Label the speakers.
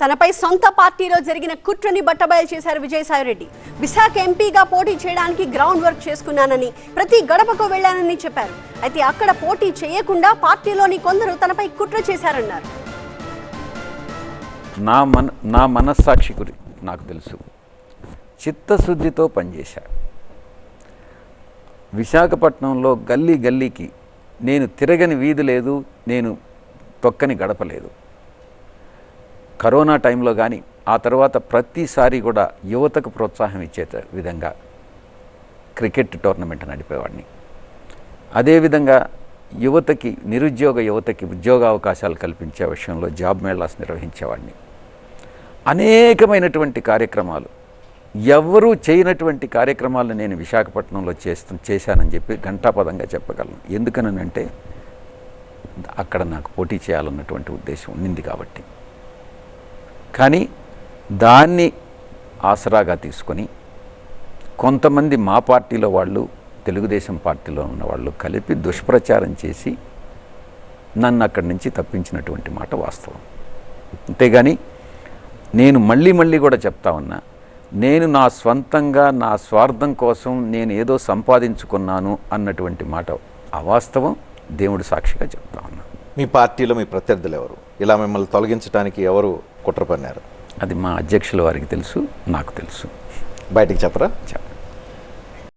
Speaker 1: తనపై సొంత పార్టీలో జరిగిన కుట్రని బట్టబయలు చేశారు విజయసాయిరెడ్డి. విశాఖ ఎంపీగా పోటీ చేయడానికి గ్రౌండ్ వర్క్ చేసుకున్నానని ప్రతి గడపకు వెళ్ళానని చెప్పారు. అయితే అక్కడ పోటీ చేయకుండా పార్టీలోని కొందరు తనపై కుట్ర చేశారన్నారు.
Speaker 2: నా మన నా మనస్సాక్షి గురి నాకు తెలుసు. చిత్తశుద్ధితో పనిచేశా విశాఖపట్నంలో గల్లీ గల్లీకి నేను తిరగని వీధి లేదు నేను తొక్కని గడపలేదు కరోనా టైంలో కానీ ఆ తర్వాత ప్రతిసారి కూడా యువతకు ప్రోత్సాహం ఇచ్చే విధంగా క్రికెట్ టోర్నమెంట్ నడిపేవాడిని. అదేవిధంగా యువతకి నిరుద్యోగ యువతకి ఉద్యోగ అవకాశాలు కల్పించే విషయంలో జాబ్ మేళాస్ నిర్వహించేవాడిని. అనేకమైనటువంటి కార్యక్రమాలు ఎవరూ చేయనటువంటి కార్యక్రమాలను నేను విశాఖపట్నంలో చేస్తు చేశానని చెప్పి ఘంటాపదంగా చెప్పగలను. ఎందుకనంటే అక్కడ నాకు పోటీ చేయాలన్నటువంటి ఉద్దేశం ఉండింది కాబట్టి. కానీ దాన్ని ఆసరాగా తీసుకొని కొంతమంది మా పార్టీలో వాళ్ళు తెలుగుదేశం పార్టీలో ఉన్న వాళ్ళు కలిపి దుష్ప్రచారం చేసి నన్ను అక్కడి నుంచి తప్పించినటువంటి మాట వాస్తవం. అంతేగాని నేను మళ్ళీ మళ్ళీ కూడా చెప్తా ఉన్నా నేను నా స్వంతంగా నా స్వార్థం కోసం నేను ఏదో సంపాదించుకున్నాను అన్నటువంటి మాట అవాస్తవం దేవుడు సాక్షిగా చెప్తా ఉన్నాను
Speaker 3: మీ పార్టీలో మీ ప్రత్యర్థులు ఎవరు? ఇలా మిమ్మల్ని తొలగించడానికి ఎవరు కుట్ర పన్నారు
Speaker 2: అది మా అధ్యక్షుల వారికి తెలుసు నాకు తెలుసు.
Speaker 3: బయటికి చెప్పరా?
Speaker 2: చెప్ప